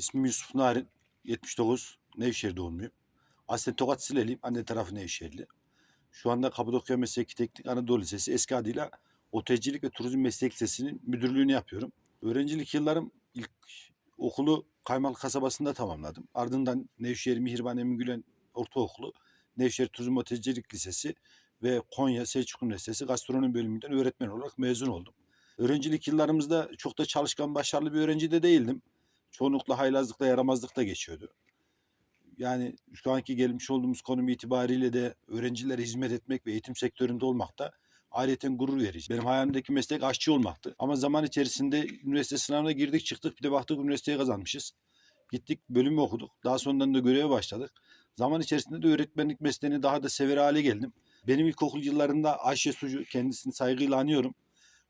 İsmim Yusuf Narin. 79. Nevşehir doğumluyum. Aslen Tokat Sileliyim. Anne tarafı Nevşehirli. Şu anda Kapadokya Mesleki Teknik Anadolu Lisesi eski adıyla Otelcilik ve Turizm Meslek Lisesi'nin müdürlüğünü yapıyorum. Öğrencilik yıllarım ilk okulu Kaymaklı kasabasında tamamladım. Ardından Nevşehir Mihriban Emin Gülen Ortaokulu, Nevşehir Turizm Otelcilik Lisesi ve Konya Selçuk Üniversitesi Gastronomi bölümünden öğretmen olarak mezun oldum. Öğrencilik yıllarımızda çok da çalışkan, başarılı bir öğrenci de değildim. Çoğunlukla haylazlıkla, yaramazlıkla geçiyordu. Yani şu anki gelmiş olduğumuz konum itibariyle de öğrencilere hizmet etmek ve eğitim sektöründe olmak da ayrıca gurur verici. Benim hayalimdeki meslek aşçı olmaktı. Ama zaman içerisinde üniversite sınavına girdik çıktık bir de baktık üniversiteye kazanmışız. Gittik bölümü okuduk. Daha sonradan da göreve başladık. Zaman içerisinde de öğretmenlik mesleğini daha da sever hale geldim. Benim ilkokul yıllarında Ayşe Sucu kendisini saygıyla anıyorum.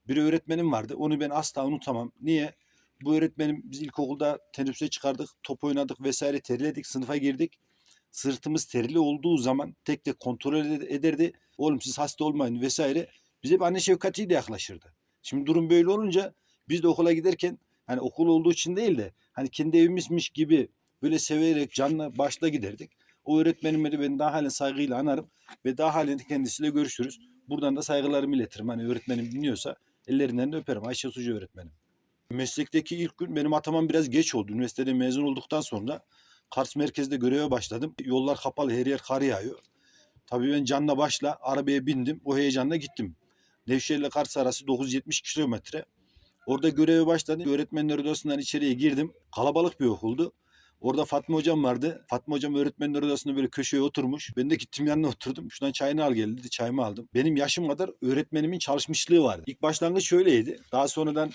Bir öğretmenim vardı. Onu ben asla unutamam. Niye? Bu öğretmenim biz ilkokulda teneffüse çıkardık, top oynadık vesaire terledik, sınıfa girdik. Sırtımız terli olduğu zaman tek tek kontrol ed- ederdi. Oğlum siz hasta olmayın vesaire. Bize bir anne şefkatiyle yaklaşırdı. Şimdi durum böyle olunca biz de okula giderken hani okul olduğu için değil de hani kendi evimizmiş gibi böyle severek canla başla giderdik. O öğretmenime de ben daha halen saygıyla anarım ve daha halen kendisiyle görüşürüz. Buradan da saygılarımı iletirim. Hani öğretmenim dinliyorsa ellerinden de öperim. Ayşe Sucu öğretmenim. Meslekteki ilk gün benim atamam biraz geç oldu. Üniversitede mezun olduktan sonra Kars merkezde göreve başladım. Yollar kapalı, her yer kar yağıyor. Tabii ben canla başla arabaya bindim. O heyecanla gittim. Nevşehir ile Kars arası 970 kilometre. Orada göreve başladım. Öğretmenler odasından içeriye girdim. Kalabalık bir okuldu. Orada Fatma hocam vardı. Fatma hocam öğretmenler odasında böyle köşeye oturmuş. Ben de gittim yanına oturdum. Şuradan çayını al gel dedi. Çayımı aldım. Benim yaşım kadar öğretmenimin çalışmışlığı vardı. İlk başlangıç şöyleydi. Daha sonradan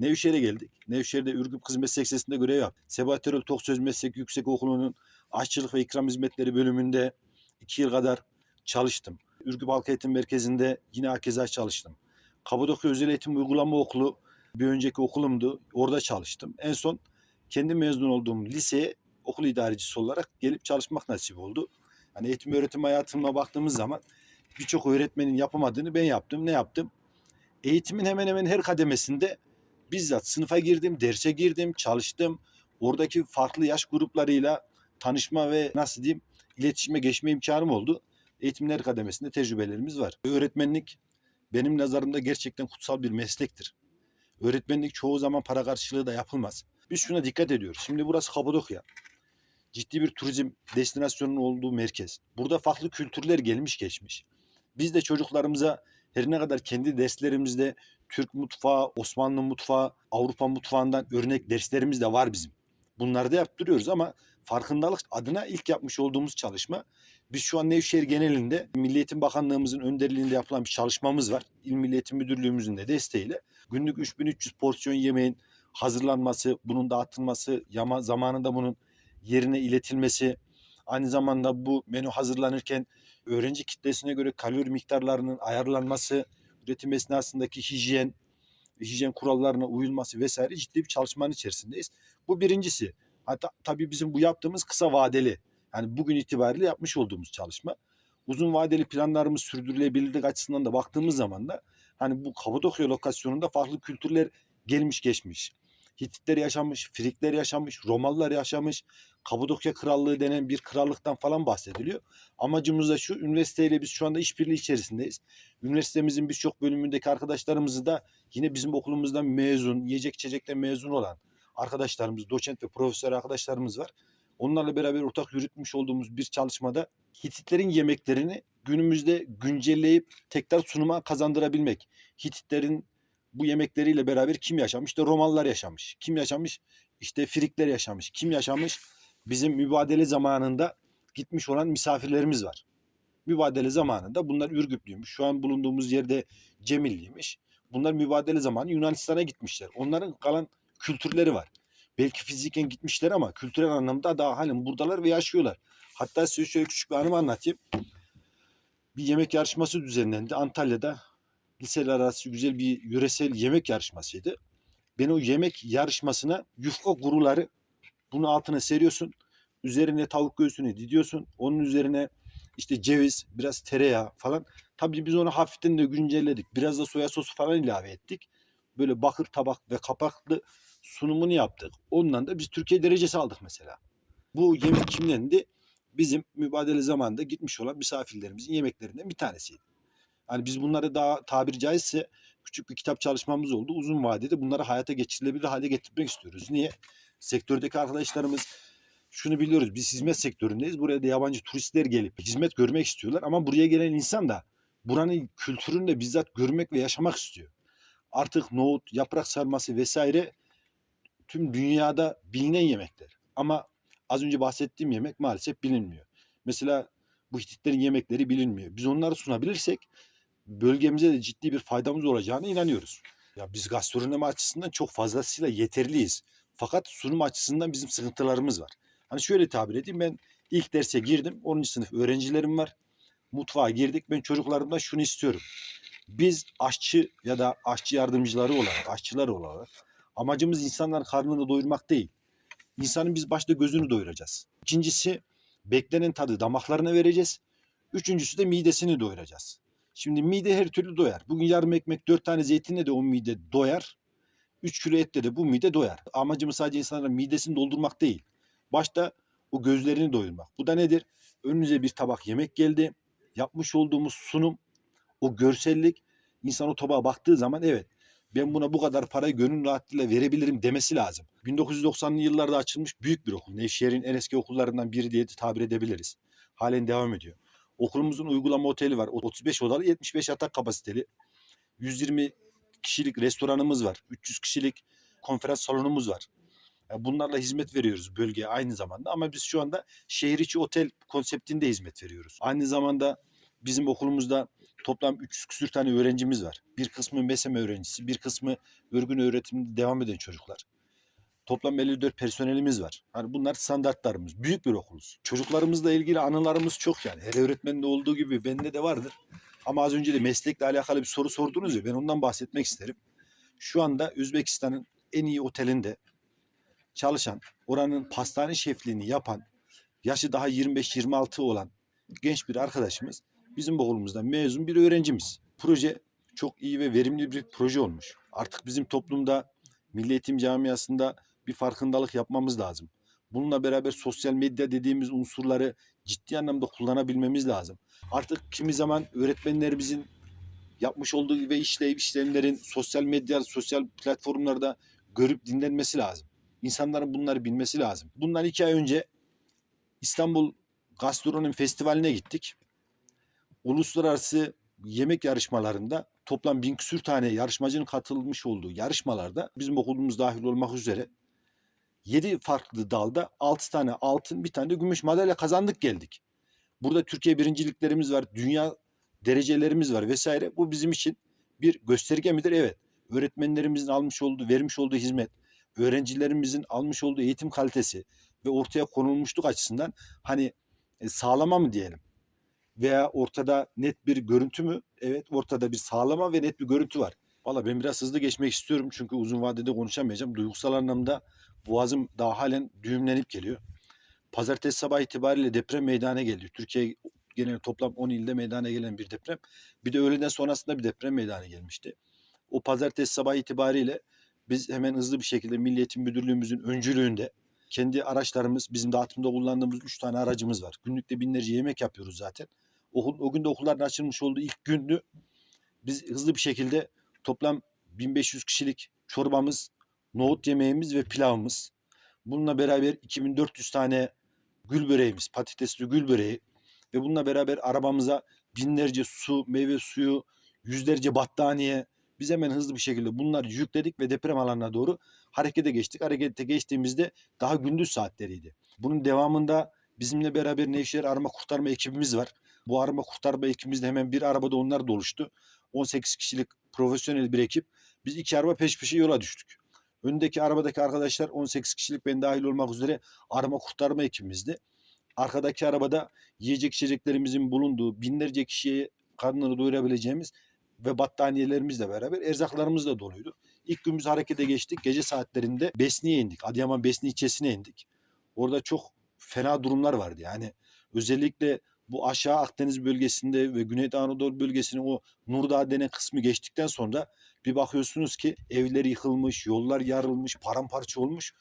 Nevşehir'e geldik. Nevşehir'de Ürgüp Kız Meslek Lisesi'nde görev yaptım. Sebahat Erol Toksöz Meslek Yüksek Okulu'nun aşçılık ve ikram hizmetleri bölümünde iki yıl kadar çalıştım. Ürgüp Halk Eğitim Merkezi'nde yine hakeza çalıştım. Kapadokya Özel Eğitim Uygulama Okulu bir önceki okulumdu. Orada çalıştım. En son kendi mezun olduğum liseye okul idarecisi olarak gelip çalışmak nasip oldu. Hani eğitim öğretim hayatıma baktığımız zaman birçok öğretmenin yapamadığını ben yaptım. Ne yaptım? Eğitimin hemen hemen her kademesinde bizzat sınıfa girdim, derse girdim, çalıştım. Oradaki farklı yaş gruplarıyla tanışma ve nasıl diyeyim iletişime geçme imkanım oldu. Eğitimin her kademesinde tecrübelerimiz var. Öğretmenlik benim nazarımda gerçekten kutsal bir meslektir. Öğretmenlik çoğu zaman para karşılığı da yapılmaz. Biz şuna dikkat ediyoruz. Şimdi burası Kapadokya. Ciddi bir turizm destinasyonunun olduğu merkez. Burada farklı kültürler gelmiş geçmiş. Biz de çocuklarımıza her ne kadar kendi derslerimizde Türk mutfağı, Osmanlı mutfağı, Avrupa mutfağından örnek derslerimiz de var bizim. Bunları da yaptırıyoruz ama farkındalık adına ilk yapmış olduğumuz çalışma. Biz şu an Nevşehir genelinde Milli Eğitim Bakanlığımızın önderliğinde yapılan bir çalışmamız var. İl Milli Eğitim Müdürlüğümüzün de desteğiyle günlük 3300 porsiyon yemeğin hazırlanması, bunun dağıtılması, yama, zamanında bunun yerine iletilmesi, aynı zamanda bu menü hazırlanırken öğrenci kitlesine göre kalori miktarlarının ayarlanması, üretim esnasındaki hijyen, hijyen kurallarına uyulması vesaire ciddi bir çalışmanın içerisindeyiz. Bu birincisi. Hatta tabii bizim bu yaptığımız kısa vadeli. Yani bugün itibariyle yapmış olduğumuz çalışma. Uzun vadeli planlarımız sürdürülebilirlik açısından da baktığımız zaman da hani bu Kapadokya lokasyonunda farklı kültürler gelmiş geçmiş. Hititler yaşamış, Frikler yaşamış, Romalılar yaşamış. Kapadokya Krallığı denen bir krallıktan falan bahsediliyor. Amacımız da şu, üniversiteyle biz şu anda işbirliği içerisindeyiz. Üniversitemizin birçok bölümündeki arkadaşlarımızı da yine bizim okulumuzdan mezun, yiyecek içecekten mezun olan arkadaşlarımız, doçent ve profesör arkadaşlarımız var. Onlarla beraber ortak yürütmüş olduğumuz bir çalışmada Hititlerin yemeklerini günümüzde güncelleyip tekrar sunuma kazandırabilmek. Hititlerin bu yemekleriyle beraber kim yaşamış? İşte Romalılar yaşamış. Kim yaşamış? İşte Frikler yaşamış. Kim yaşamış? Bizim mübadele zamanında gitmiş olan misafirlerimiz var. Mübadele zamanında bunlar Ürgüplüymüş. Şu an bulunduğumuz yerde Cemilliymiş. Bunlar mübadele zamanı Yunanistan'a gitmişler. Onların kalan kültürleri var. Belki fiziken gitmişler ama kültürel anlamda daha halen buradalar ve yaşıyorlar. Hatta size şöyle küçük bir anımı anlatayım. Bir yemek yarışması düzenlendi Antalya'da. Liseler arası güzel bir yöresel yemek yarışmasıydı. Ben o yemek yarışmasına yufka guruları bunu altına seriyorsun. Üzerine tavuk göğsünü didiyorsun. Onun üzerine işte ceviz, biraz tereyağı falan. Tabii biz onu hafiften de güncelledik. Biraz da soya sosu falan ilave ettik. Böyle bakır tabak ve kapaklı sunumunu yaptık. Ondan da biz Türkiye derecesi aldık mesela. Bu yemek kimdendi? Bizim mübadele zamanında gitmiş olan misafirlerimizin yemeklerinden bir tanesiydi. Yani biz bunları daha tabiri caizse küçük bir kitap çalışmamız oldu. Uzun vadede bunları hayata geçirilebilir hale getirmek istiyoruz. Niye? Sektördeki arkadaşlarımız şunu biliyoruz. Biz hizmet sektöründeyiz. Buraya da yabancı turistler gelip hizmet görmek istiyorlar. Ama buraya gelen insan da buranın kültürünü de bizzat görmek ve yaşamak istiyor. Artık nohut, yaprak sarması vesaire tüm dünyada bilinen yemekler. Ama az önce bahsettiğim yemek maalesef bilinmiyor. Mesela bu Hititlerin yemekleri bilinmiyor. Biz onları sunabilirsek bölgemize de ciddi bir faydamız olacağına inanıyoruz. Ya biz gastronomi açısından çok fazlasıyla yeterliyiz. Fakat sunum açısından bizim sıkıntılarımız var. Hani şöyle tabir edeyim ben ilk derse girdim. 10. sınıf öğrencilerim var. Mutfağa girdik. Ben çocuklarımdan şunu istiyorum. Biz aşçı ya da aşçı yardımcıları olarak, aşçılar olarak amacımız insanların karnını doyurmak değil. İnsanın biz başta gözünü doyuracağız. İkincisi beklenen tadı damaklarına vereceğiz. Üçüncüsü de midesini doyuracağız. Şimdi mide her türlü doyar. Bugün yarım ekmek dört tane zeytinle de o mide doyar. Üç kilo etle de bu mide doyar. Amacımız sadece insanların midesini doldurmak değil. Başta o gözlerini doyurmak. Bu da nedir? Önünüze bir tabak yemek geldi. Yapmış olduğumuz sunum, o görsellik insan o tabağa baktığı zaman evet ben buna bu kadar parayı gönül rahatlığıyla verebilirim demesi lazım. 1990'lı yıllarda açılmış büyük bir okul. Nevşehir'in en eski okullarından biri diye tabir edebiliriz. Halen devam ediyor. Okulumuzun uygulama oteli var. 35 odalı 75 yatak kapasiteli. 120 kişilik restoranımız var. 300 kişilik konferans salonumuz var. Bunlarla hizmet veriyoruz bölgeye aynı zamanda ama biz şu anda şehir içi otel konseptinde hizmet veriyoruz. Aynı zamanda bizim okulumuzda toplam 300 küsür tane öğrencimiz var. Bir kısmı MESEM öğrencisi, bir kısmı örgün öğretimde devam eden çocuklar. Toplam 54 personelimiz var. Hani bunlar standartlarımız. Büyük bir okuluz. Çocuklarımızla ilgili anılarımız çok yani. Her öğretmende olduğu gibi bende de vardır. Ama az önce de meslekle alakalı bir soru sordunuz ya ben ondan bahsetmek isterim. Şu anda Özbekistan'ın en iyi otelinde çalışan, oranın pastane şefliğini yapan, yaşı daha 25-26 olan genç bir arkadaşımız bizim okulumuzdan mezun bir öğrencimiz. Proje çok iyi ve verimli bir proje olmuş. Artık bizim toplumda, milli eğitim camiasında bir farkındalık yapmamız lazım. Bununla beraber sosyal medya dediğimiz unsurları ciddi anlamda kullanabilmemiz lazım. Artık kimi zaman öğretmenlerimizin yapmış olduğu ve işlev işlemlerin sosyal medya, sosyal platformlarda görüp dinlenmesi lazım. İnsanların bunları bilmesi lazım. Bundan iki ay önce İstanbul Gastronomi Festivali'ne gittik. Uluslararası yemek yarışmalarında toplam bin küsür tane yarışmacının katılmış olduğu yarışmalarda bizim okulumuz dahil olmak üzere 7 farklı dalda 6 tane altın bir tane de gümüş madalya kazandık geldik. Burada Türkiye birinciliklerimiz var, dünya derecelerimiz var vesaire. Bu bizim için bir gösterge midir? Evet. Öğretmenlerimizin almış olduğu, vermiş olduğu hizmet, öğrencilerimizin almış olduğu eğitim kalitesi ve ortaya konulmuşluk açısından hani e, sağlama mı diyelim? Veya ortada net bir görüntü mü? Evet ortada bir sağlama ve net bir görüntü var. Valla ben biraz hızlı geçmek istiyorum çünkü uzun vadede konuşamayacağım. Duygusal anlamda boğazım daha halen düğümlenip geliyor. Pazartesi sabah itibariyle deprem meydana geldi. Türkiye genel toplam 10 ilde meydana gelen bir deprem. Bir de öğleden sonrasında bir deprem meydana gelmişti. O pazartesi sabah itibariyle biz hemen hızlı bir şekilde Milli Eğitim Müdürlüğümüzün öncülüğünde kendi araçlarımız, bizim dağıtımda kullandığımız 3 tane aracımız var. Günlükte binlerce yemek yapıyoruz zaten. O, o gün de okulların açılmış olduğu ilk gündü. Biz hızlı bir şekilde toplam 1500 kişilik çorbamız, nohut yemeğimiz ve pilavımız. Bununla beraber 2400 tane gül böreğimiz, patatesli gül böreği ve bununla beraber arabamıza binlerce su, meyve suyu, yüzlerce battaniye biz hemen hızlı bir şekilde bunları yükledik ve deprem alanına doğru harekete geçtik. Harekete geçtiğimizde daha gündüz saatleriydi. Bunun devamında bizimle beraber Nevşehir Arama Kurtarma ekibimiz var. Bu arama kurtarma ekibimizde hemen bir arabada onlar da oluştu. 18 kişilik profesyonel bir ekip. Biz iki araba peş peşe yola düştük. Öndeki arabadaki arkadaşlar 18 kişilik ben dahil olmak üzere arama kurtarma ekibimizdi. Arkadaki arabada yiyecek içeceklerimizin bulunduğu binlerce kişiye karnını doyurabileceğimiz ve battaniyelerimizle beraber erzaklarımız da doluydu. İlk gün biz harekete geçtik. Gece saatlerinde Besni'ye indik. Adıyaman Besni ilçesine indik. Orada çok fena durumlar vardı. Yani özellikle Bu aşağı Akdeniz bölgesinde ve Güneydoğu Anadolu bölgesinin o Nurdağ denen kısmı geçtikten sonra bir bakıyorsunuz ki evler yıkılmış, yollar yarılmış, paramparça olmuş.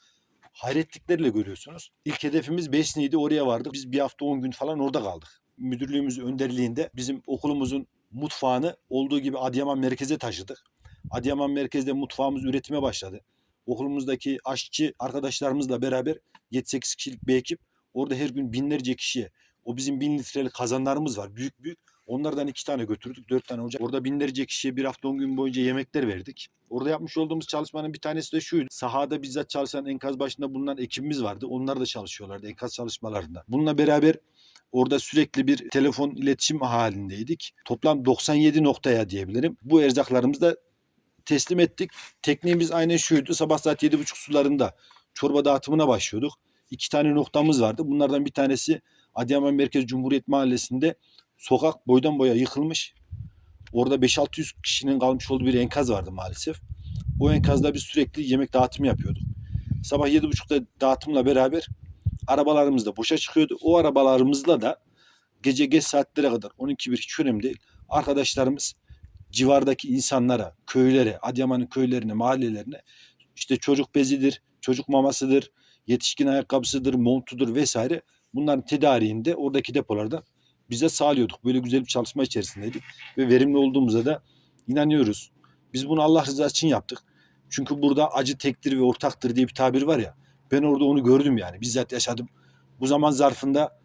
Hayretliklerle görüyorsunuz. İlk hedefimiz Besni'ydi. Oraya vardık. Biz bir hafta 10 gün falan orada kaldık. Müdürlüğümüz önderliğinde bizim okulumuzun mutfağını olduğu gibi Adıyaman merkeze taşıdık. Adıyaman merkezde mutfağımız üretime başladı. Okulumuzdaki aşçı arkadaşlarımızla beraber 7-8 kişilik bir ekip orada her gün binlerce kişiye o bizim bin litrelik kazanlarımız var büyük büyük. Onlardan iki tane götürdük, dört tane ocak. Orada binlerce kişiye bir hafta on gün boyunca yemekler verdik. Orada yapmış olduğumuz çalışmanın bir tanesi de şuydu. Sahada bizzat çalışan enkaz başında bulunan ekibimiz vardı. Onlar da çalışıyorlardı enkaz çalışmalarında. Bununla beraber orada sürekli bir telefon iletişim halindeydik. Toplam 97 noktaya diyebilirim. Bu erzaklarımızı da teslim ettik. Tekniğimiz aynen şuydu. Sabah saat 7.30 sularında çorba dağıtımına başlıyorduk. İki tane noktamız vardı. Bunlardan bir tanesi Adıyaman Merkez Cumhuriyet Mahallesi'nde sokak boydan boya yıkılmış. Orada 5-600 kişinin kalmış olduğu bir enkaz vardı maalesef. O enkazda biz sürekli yemek dağıtımı yapıyorduk. Sabah 7.30'da dağıtımla beraber arabalarımız da boşa çıkıyordu. O arabalarımızla da gece geç saatlere kadar 12 bir hiç önemli değil. Arkadaşlarımız civardaki insanlara, köylere, Adıyaman'ın köylerine, mahallelerine işte çocuk bezidir, çocuk mamasıdır, yetişkin ayakkabısıdır, montudur vesaire bunların tedariğinde oradaki depolarda bize sağlıyorduk. Böyle güzel bir çalışma içerisindeydik ve verimli olduğumuza da inanıyoruz. Biz bunu Allah rızası için yaptık. Çünkü burada acı tektir ve ortaktır diye bir tabir var ya. Ben orada onu gördüm yani. Bizzat yaşadım. Bu zaman zarfında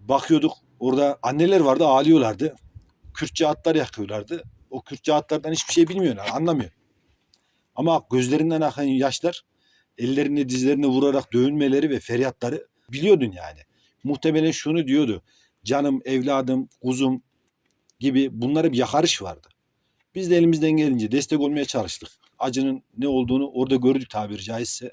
bakıyorduk. Orada anneler vardı ağlıyorlardı. Kürtçe atlar yakıyorlardı. O Kürtçe atlardan hiçbir şey bilmiyorlar. Anlamıyor. Ama gözlerinden akan yaşlar ellerini dizlerine vurarak dövünmeleri ve feryatları biliyordun yani. Muhtemelen şunu diyordu. Canım, evladım, kuzum gibi bunlara bir yakarış vardı. Biz de elimizden gelince destek olmaya çalıştık. Acının ne olduğunu orada gördük tabiri caizse.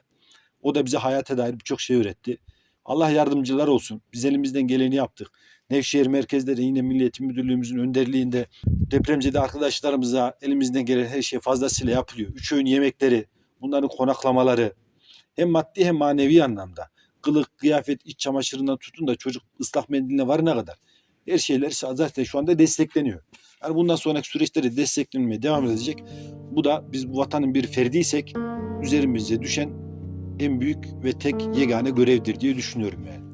O da bize hayata dair birçok şey öğretti. Allah yardımcılar olsun. Biz elimizden geleni yaptık. Nevşehir merkezde de yine Milli Eğitim Müdürlüğümüzün önderliğinde depremzede arkadaşlarımıza elimizden gelen her şey fazlasıyla yapılıyor. Üç öğün yemekleri, bunların konaklamaları hem maddi hem manevi anlamda. Kılık, kıyafet, iç çamaşırından tutun da çocuk ıslak mendiline varına kadar. Her şeyler zaten şu anda destekleniyor. Yani bundan sonraki süreçte de desteklenmeye devam edecek. Bu da biz bu vatanın bir ferdiysek üzerimize düşen en büyük ve tek yegane görevdir diye düşünüyorum yani.